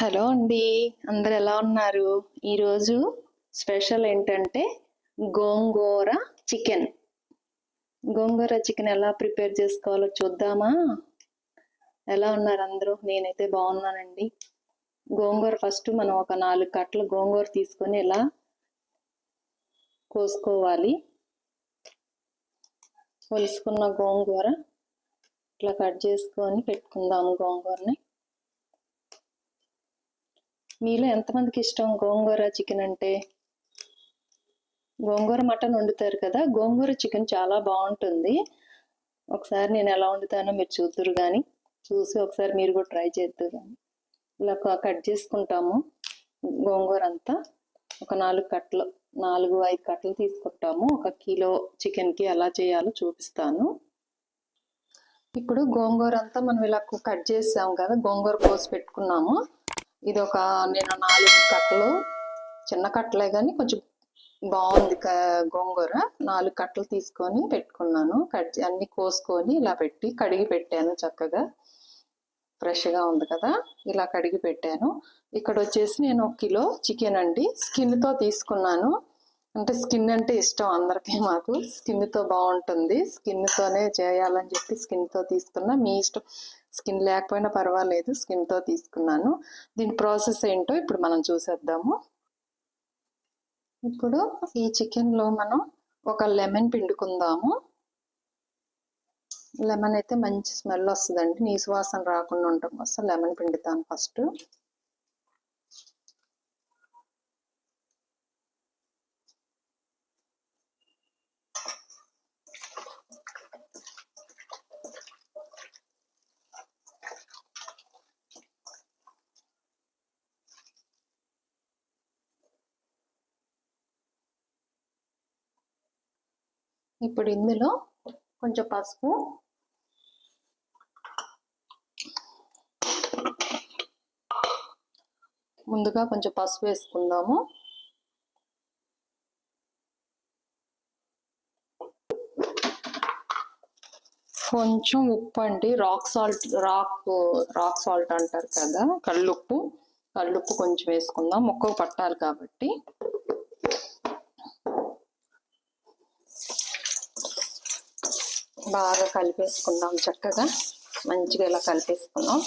Hello అండి. అందరు ఎలా ఉన్నారు? ఈరోజు స్పెషల్ ఏంటంటే గోంగూర చికెన్. గోంగూర చికెన్ ఎలా ప్రిపేర్ చేసుకోవాలో చూద్దామా? ఎలా ఉన్నారు అందరూ? నేనైతే బాగున్నానండి. గోంగూర ఫస్ట్ మనం ఒక నాలుగు కట్టలు గోంగూర తీసుకొని ఇలా కోసుకోవాలి? కొలుసుకున్న గోంగూర ఇట్లా కట్ చేసుకొని పెట్టుకుందాము గోంగూరని. మీలో ఎంతమందికి ఇష్టం గోంగూర చికెన్ అంటే? గోంగూర మటన్ వండుతారు కదా గోంగూర చికెన్ చాలా బాగుంటుంది. ఒకసారి నేను ఎలా వండుతానో మీరు చూద్దరు కానీ చూసి ఒకసారి మీరు కూడా ట్రై చేద్దరు కానీ ఇలా కట్ చేసుకుంటాము గోంగూర అంతా. ఒక నాలుగు కట్టలు నాలుగు ఐదు కట్టలు తీసుకుంటాము. ఒక కిలో చికెన్కి ఎలా చేయాలో చూపిస్తాను. ఇప్పుడు గోంగూర అంతా మనం ఇలా కట్ చేసాము కదా గోంగూర కోసి పెట్టుకున్నాము. ఇది ఒక నేను నాలుగు కట్టలు చిన్న కట్టలే కానీ కొంచెం బాగుంది గోంగూర. నాలుగు కట్టలు తీసుకొని పెట్టుకున్నాను. కట్ అన్ని కోసుకొని ఇలా పెట్టి కడిగి పెట్టాను చక్కగా. ఫ్రెష్గా ఉంది కదా ఇలా కడిగి పెట్టాను. ఇక్కడ వచ్చేసి నేను ఒక కిలో చికెన్ అండి. స్కిన్తో తీసుకున్నాను. అంటే స్కిన్ అంటే ఇష్టం అందరికీ మాకు. స్కిన్తో బాగుంటుంది. స్కిన్తోనే చేయాలని చెప్పి స్కిన్తో తీసుకున్నా. మీ ఇష్టం స్కిన్ లేకపోయినా పర్వాలేదు స్కిన్తో తీసుకున్నాను. దీని ప్రాసెస్ ఏంటో ఇప్పుడు మనం చూసేద్దాము. ఇప్పుడు ఈ చికెన్లో మనం ఒక లెమన్ పిండుకుందాము. లెమన్ అయితే మంచి స్మెల్ వస్తుందండి. నీ సువాసన రాకుండా ఉండటం కోసం లెమన్ పిండుతాను ఫస్ట్. ఇప్పుడు ఇందులో కొంచెం పసుపు. ముందుగా కొంచెం పసుపు వేసుకుందాము. కొంచెం ఉప్పు అండి. Rock salt rock rock salt అంటారు కదా కళ్ళుప్పు కళ్ళుప్పు కొంచెం వేసుకుందాం. మొక్కకు పట్టాలి కాబట్టి. బాగా కలిపేసుకుందాం చక్కగా. మంచిగా ఇలా కలిపేసుకుందాం.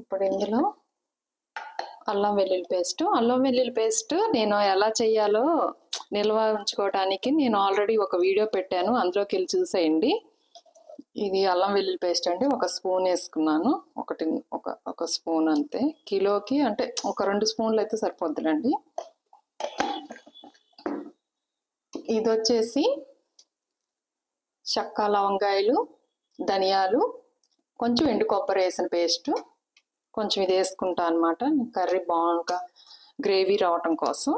ఇప్పుడు ఇందులో అల్లం వెల్లుల్లి పేస్ట్. అల్లం వెల్లుల్లి పేస్ట్ నేను ఎలా చేయాలో నిల్వ ఉంచుకోవడానికి నేను ఆల్రెడీ ఒక వీడియో పెట్టాను. అందులోకి వెళ్ళి చూసేయండి. ఇది అల్లం వెల్లుల్లి పేస్ట్ అండి. ఒక స్పూన్ వేసుకున్నాను. ఒకటి ఒక ఒక స్పూన్ అంతే. కిలోకి అంటే ఒక రెండు స్పూన్లు అయితే సరిపోద్దులండి. ఇది వచ్చేసి చక్క లవంగాయలు ధనియాలు కొంచెం ఎండు కొబ్బరి వేసిన పేస్ట్. కొంచెం ఇది వేసుకుంటా అనమాట కర్రీ బాగా గ్రేవీ రావటం కోసం.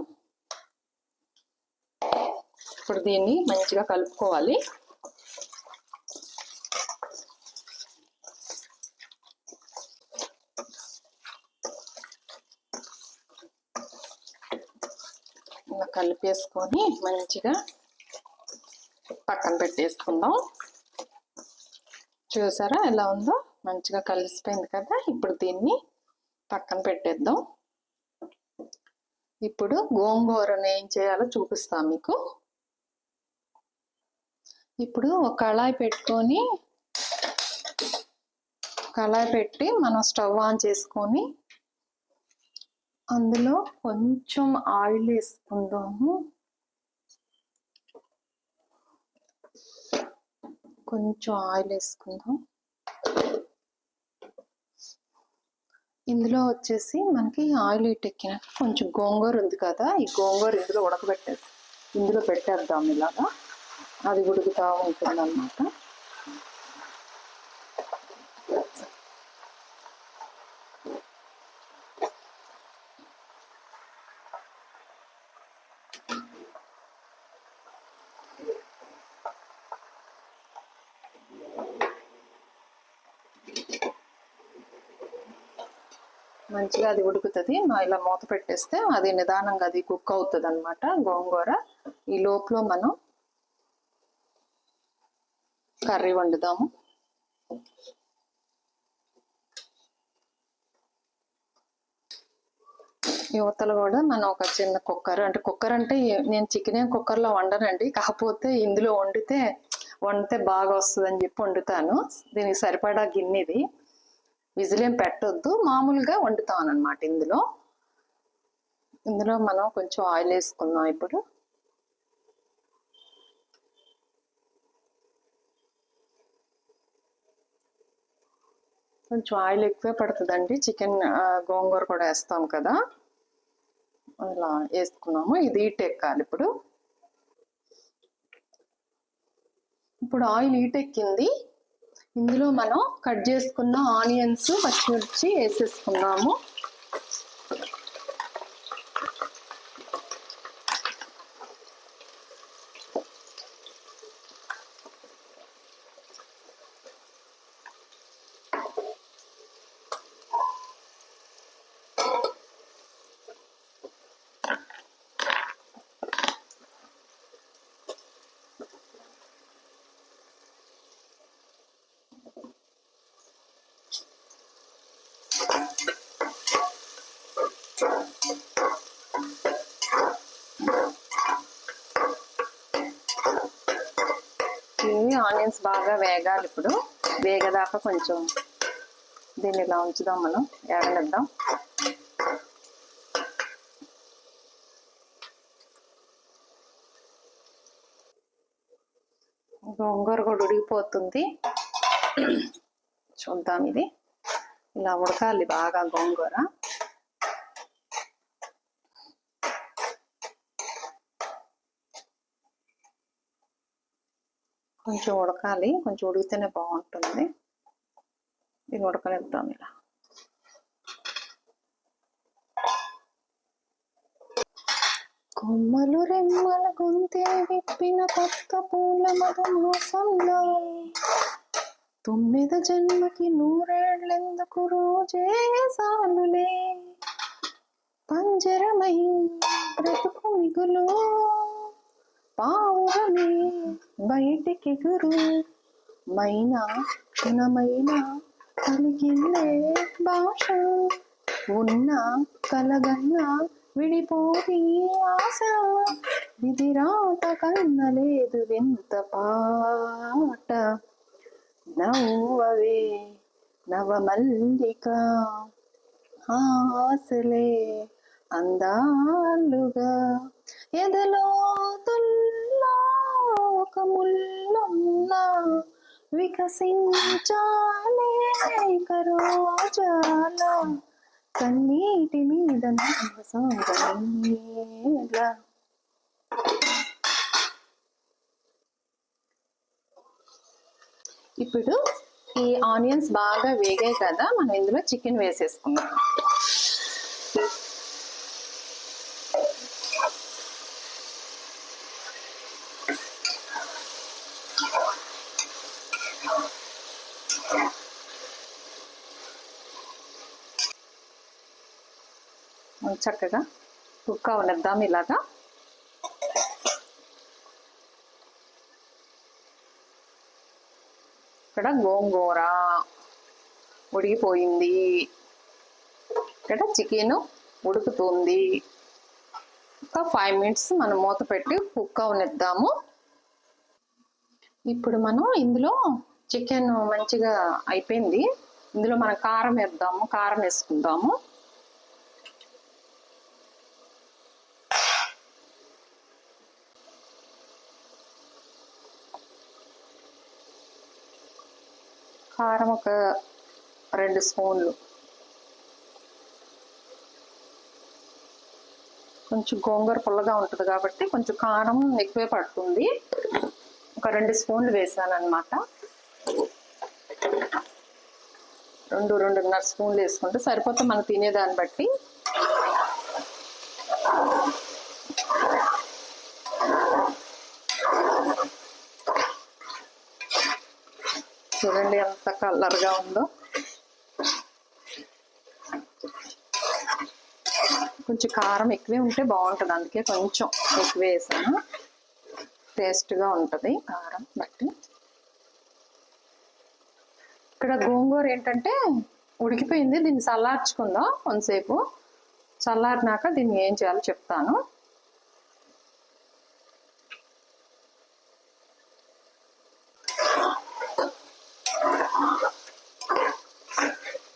ఇప్పుడు దీన్ని మంచిగా కలుపుకోవాలి. ఇలా కలిపేసుకొని మంచిగా పక్కన పెట్టేసుకుందాం. చూసారా ఎలా ఉందో? మంచిగా కలిసిపోయింది కదా? ఇప్పుడు దీన్ని పక్కన పెట్టేద్దాం. ఇప్పుడు గోంగూరను ఏం చేయాలో చూపిస్తాం మీకు. ఇప్పుడు ఒక కళాయి పెట్టుకొని కళాయి పెట్టి మనం స్టవ్ ఆన్ చేసుకొని అందులో కొంచెం ఆయిల్ వేసుకుందాము. కొంచెం ఆయిల్ వేసుకుందాం. ఇందులో వచ్చేసి మనకి ఆయిల్ ఎక్కిన కొంచెం గోంగూర ఉంది కదా ఈ గోంగూర ఇందులో ఉడకబెట్టేది ఇందులో పెట్టేద్దాం ఇలాగా. అది ఉడుకుతూ ఉంటుంది అన్నమాట మంచిగా అది ఉడుకుతుంది. ఇలా మూత పెట్టేస్తే అది నిదానంగా అది కుక్ అవుతుంది అనమాట గోంగూర. ఈ లోపల మనం కర్రీ వండుదాము. యువతలు కూడా మనం ఒక చిన్న కుక్కర్ అంటే కుక్కర్ అంటే నేను చికెన్ ఏం కుక్కర్లో వండనండి. కాకపోతే ఇందులో వండితే వండితే బాగా వస్తుందని చెప్పి వండుతాను. దీనికి సరిపడా గిన్నెది. విజిలేం ఏం పెట్టొద్దు. మామూలుగా వండుతాను అనమాట ఇందులో. ఇందులో మనం కొంచెం ఆయిల్ వేసుకుందాం ఇప్పుడు. కొంచెం ఆయిల్ ఎక్కువే పడుతుందండి. చికెన్ గోంగూర కూడా వేస్తాం కదా. అలా వేసుకున్నాము. ఇది ఈట్ ఎక్కాలి ఇప్పుడు. ఇప్పుడు ఆయిల్ హీట్ ఎక్కింది. ఇందులో మనం కట్ చేసుకున్న ఆనియన్స్ పచ్చిమిర్చి వేసేసుకున్నాము ఆనియన్స్ బాగా వేగాలి ఇప్పుడు. వేగదాకా కొంచెం దీన్ని ఇలా ఉంచుదాం మనం. వేగనిద్దాం గోంగూర కూడా ఉడికిపోతుంది. చూద్దాం ఇది. ఇలా ఉడకాలి బాగా గోంగూర. కొంచెం ఉడకాలి. కొంచెం ఉడికితేనే బాగుంటుంది. ఇది ఉడకనిద్దాం ఇలా. కొమ్మలు రెమ్మల గొంతే విప్పిన పక్క పూల మధుమాసంలో తొమ్మిది జన్మకి నూరేళ్ళెందుకు రోజే సాలులే పంజరమై బ్రతుకు మిగులు. పావురమే బయటికి గురు. మైనా క్షణమైన కలిగిందే భాష. ఉన్న కలగన్న విడిపోయి ఆశ. విధిరాత కన్నలేదు వింత పాట. నవ్వవే నవమల్లిక. ఆశలే అందాలుగా ఎదలో తుల్లో వికసించాలే కరోజాలా కన్నీటి మీద ఇప్పుడు ఈ ఆనియన్స్ బాగా వేగాయి కదా మనం ఇందులో చికెన్ వేసేసుకుందాం. చక్కగా కుక్క అవనిద్దాం ఇలాగా. ఇక్కడ గోంగూర ఉడికిపోయింది. ఇక్కడ చికెన్ ఉడుకుతుంది. ఒక ఫైవ్ మినిట్స్ మనం మూత పెట్టి కుక్ అవనిద్దాము ఇప్పుడు మనం ఇందులో చికెన్ మంచిగా అయిపోయింది. ఇందులో మనం కారం వేద్దాము కారం వేసుకుందాము. కారం ఒక రెండు స్పూన్లు. కొంచెం గోంగూర పుల్లగా ఉంటుంది కాబట్టి కొంచెం కారం ఎక్కువే పడుతుంది. ఒక రెండు స్పూన్లు వేసాను అనమాట రెండు రెండున్నర స్పూన్లు వేసుకుంటే సరిపోతే మనం తినేదాన్ని బట్టి చూడండి ఎంత కలర్గా ఉందో. కొంచెం కారం ఎక్కువే ఉంటే బాగుంటుంది అందుకే కొంచెం ఎక్కువ వేసాను. టేస్ట్గా ఉంటుంది కారం బట్టి. ఇక్కడ గోంగూర ఏంటంటే ఉడికిపోయింది దీన్ని చల్లార్చుకుందాం కొంతసేపు. చల్లారినాక దీన్ని ఏం చేయాలో చెప్తాను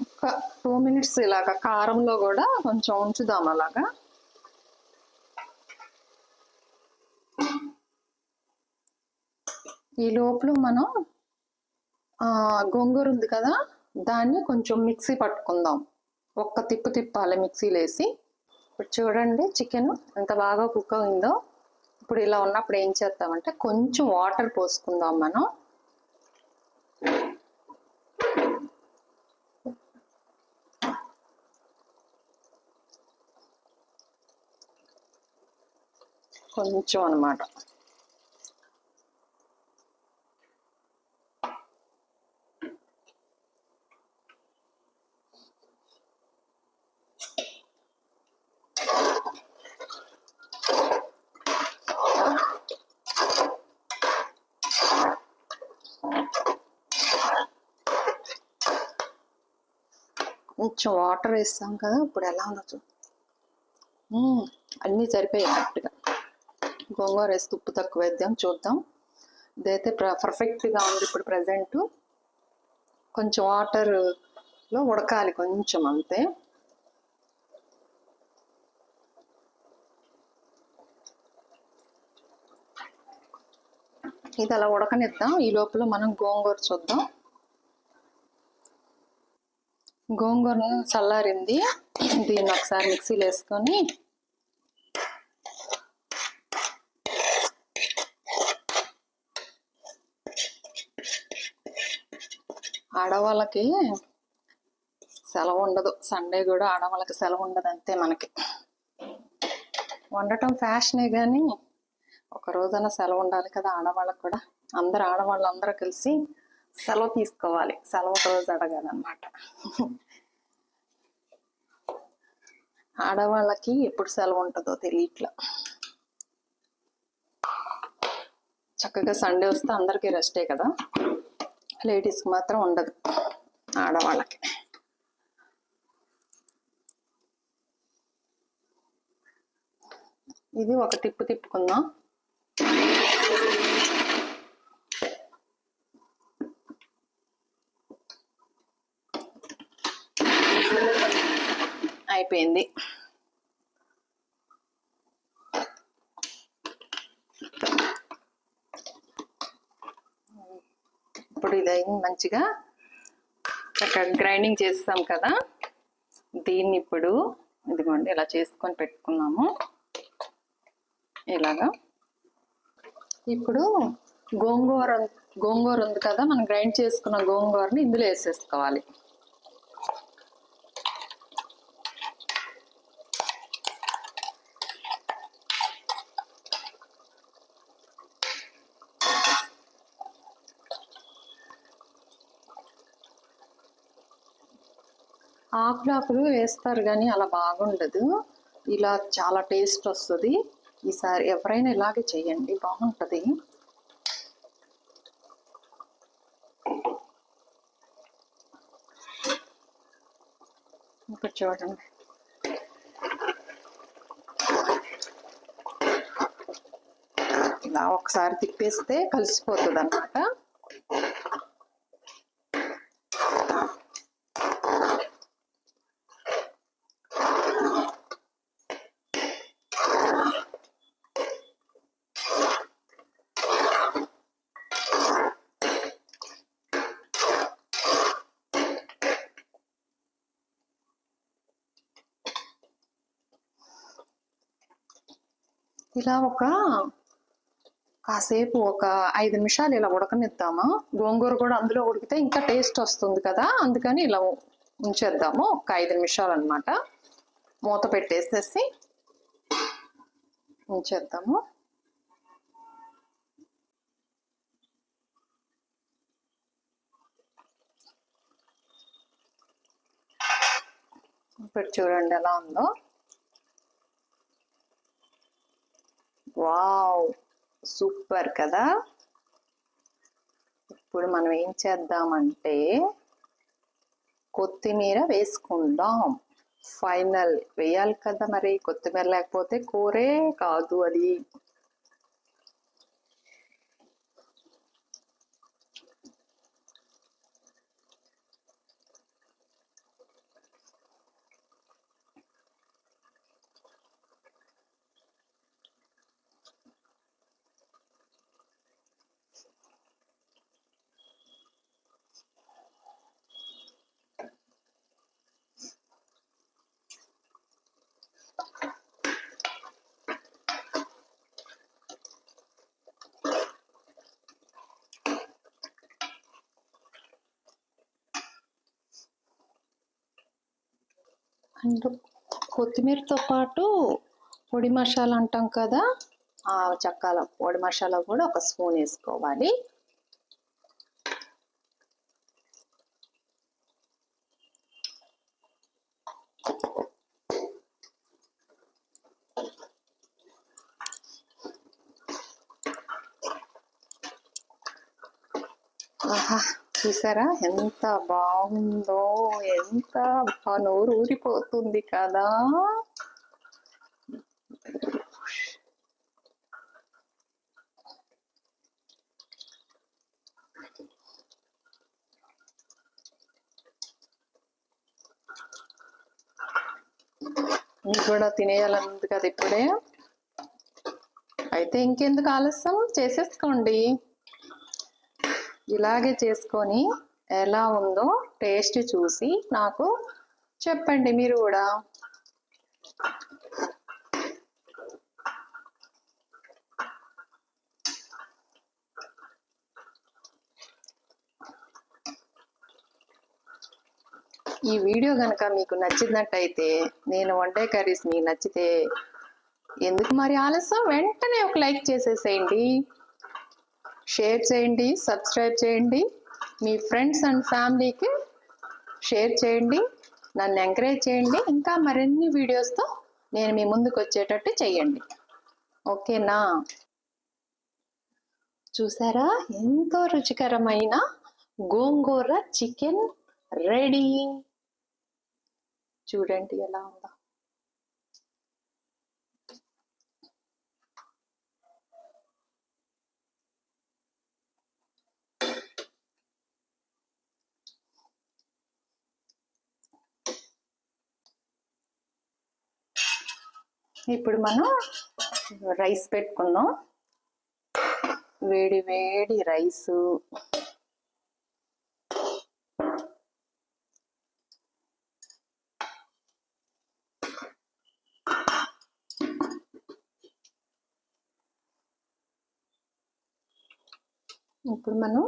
ఒక టూ మినిట్స్ ఇలాగా కారంలో కూడా కొంచెం ఉంచుదాం అలాగా. ఈ లోపల మనం గోంగూర ఉంది కదా దాన్ని కొంచెం మిక్సీ పట్టుకుందాం. ఒక్క తిప్పు తిప్పాలి మిక్సీలో వేసి ఇప్పుడు చూడండి చికెన్ ఎంత బాగా కుక్ అయిందో. ఇప్పుడు ఇలా ఉన్నప్పుడు ఏం చేస్తామంటే కొంచెం వాటర్ పోసుకుందాం మనం. కొంచెం అన్నమాట కొంచెం వాటర్ వేస్తాం కదా ఇప్పుడు ఎలా ఉండొచ్చు అన్నీ సరిపోయాయి కరెక్ట్గా. గోంగూర వేసి ఉప్పు తక్కువ వేద్దాం చూద్దాం. ఇదైతే పర్ఫెక్ట్గా ఉంది ఇప్పుడు ప్రజెంట్ కొంచెం వాటర్లో ఉడకాలి కొంచెం అంతే. ఇది అలా ఉడకనిద్దాం. ఈ లోపల మనం గోంగూర చూద్దాం. గోంగూర చల్లారింది. దీన్ని ఒకసారి మిక్సీలో వేసుకొని ఆడవాళ్ళకి సెలవు ఉండదు సండే కూడా ఆడవాళ్ళకి సెలవు ఉండదు అంతే మనకి. వండటం ఫ్యాషనే కానీ ఒక రోజైనా సెలవు ఉండాలి కదా ఆడవాళ్ళకి కూడా. అందరు ఆడవాళ్ళు అందరూ కలిసి సెలవు తీసుకోవాలి. సెలవు ఒక రోజు అడగాలన్నమాట. ఆడవాళ్ళకి ఎప్పుడు సెలవు ఉంటుందో తెలియట్లా. చక్కగా సండే వస్తే అందరికీ రెస్టే కదా. లేడీస్కి మాత్రం ఉండదు. ఆడవాళ్ళకి. ఇది ఒక తిప్పు తిప్పుకుందాం. అయిపోయింది. ఇప్పుడు మంచిగా. చక్కగా గ్రైండింగ్ చేస్తాం కదా. దీన్ని ఇప్పుడు ఇదిగోండి ఇలా చేసుకొని పెట్టుకున్నాము. ఇలాగా. ఇప్పుడు గోంగూర గోంగూర ఉంది కదా మనం గ్రైండ్ చేసుకున్న గోంగూరని ఇందులో వేసేసుకోవాలి. ఆకులాకులు వేస్తారు కానీ అలా బాగుండదు. ఇలా చాలా టేస్ట్ వస్తుంది. ఈసారి ఎవరైనా ఇలాగే చేయండి బాగుంటుంది. ఇప్పుడు చూడండి. ఇలా ఒకసారి తిప్పేస్తే కలిసిపోతుంది అన్నమాట ఇలా ఒక కాసేపు ఒక ఐదు నిమిషాలు ఇలా ఉడకనిద్దామా. గోంగూర కూడా అందులో ఉడికితే ఇంకా టేస్ట్ వస్తుంది కదా. అందుకని ఇలా ఉంచేద్దాము. ఒక ఐదు నిమిషాలు అనమాట మూత పెట్టేసేసి ఉంచేద్దాము. ఇప్పుడు చూడండి ఎలా ఉందో. వావ్ సూపర్ కదా? ఇప్పుడు మనం ఏం చేద్దామంటే కొత్తిమీర వేసుకుందాం. ఫైనల్. వేయాలి కదా మరి? కొత్తిమీర లేకపోతే కూరే కాదు అది. అండ్ కొత్తిమీరతో పాటు పొడి మసాలా అంటాం కదా? ఆ చక్కాల పొడి మసాలా కూడా ఒక స్పూన్ వేసుకోవాలి. చూసారా? ఎంత బాగుందో ఎంత బా నోరు ఊరిపోతుంది కదా? మీకు కూడా తినేయాలన్నది కదా ఇప్పుడే? అయితే ఇంకెందుకు ఆలస్యం? చేసేసుకోండి. ఇలాగే చేసుకొని ఎలా ఉందో టేస్ట్ చూసి నాకు చెప్పండి మీరు కూడా. ఈ వీడియో కనుక మీకు నచ్చినట్టయితే నేను వండే కర్రీస్ మీకు నచ్చితే ఎందుకు మరి ఆలస్యం? వెంటనే ఒక లైక్ చేసేసేయండి. షేర్ చేయండి సబ్స్క్రైబ్ చేయండి. మీ ఫ్రెండ్స్ అండ్ ఫ్యామిలీకి షేర్ చేయండి నన్ను ఎంకరేజ్ చేయండి. ఇంకా మరిన్ని వీడియోస్తో నేను మీ ముందుకు వచ్చేటట్టు చేయండి. ఓకేనా? చూసారా? ఎంతో రుచికరమైన గోంగూర చికెన్ రెడీ. చూడండి ఎలా ఉందా. ఇప్పుడు మనం రైస్ పెట్టుకుందాం. వేడి వేడి రైసు. ఇప్పుడు మనం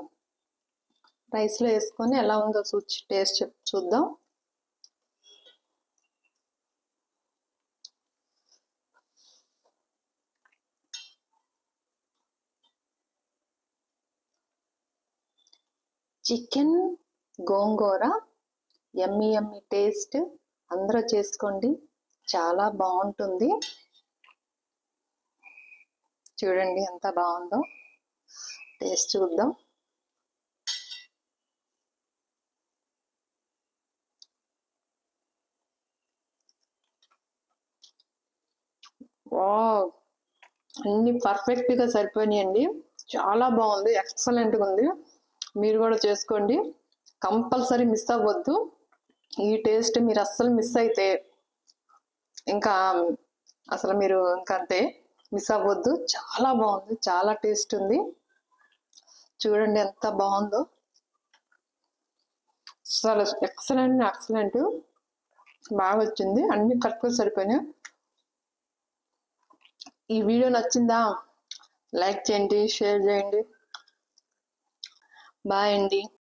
రైస్లో వేసుకొని ఎలా ఉందో చూచి టేస్ట్ చూద్దాం. చికెన్ గోంగూర ఎమ్మి ఎమ్మి టేస్ట్ అందరూ చేసుకోండి. చాలా బాగుంటుంది. చూడండి ఎంత బాగుందో. టేస్ట్ చూద్దాం. వావ్! అన్ని పర్ఫెక్ట్గా సరిపోయినాయండి. చాలా బాగుంది. ఎక్సలెంట్గా ఉంది. మీరు కూడా చేసుకోండి. కంపల్సరీ మిస్ అవ్వద్దు. ఈ టేస్ట్ మీరు అస్సలు మిస్ అయితే ఇంకా అసలు మీరు ఇంకంతే మిస్ అవ్వద్దు. చాలా బాగుంది. చాలా టేస్ట్ ఉంది. చూడండి ఎంత బాగుందో. అసలు ఎక్సలెంట్ ఎక్సలెంట్. బాగా వచ్చింది. అన్ని కరెక్ట్గా సరిపోయినాయి. ఈ వీడియో నచ్చిందా? లైక్ చేయండి షేర్ చేయండి. బాయ్ అండి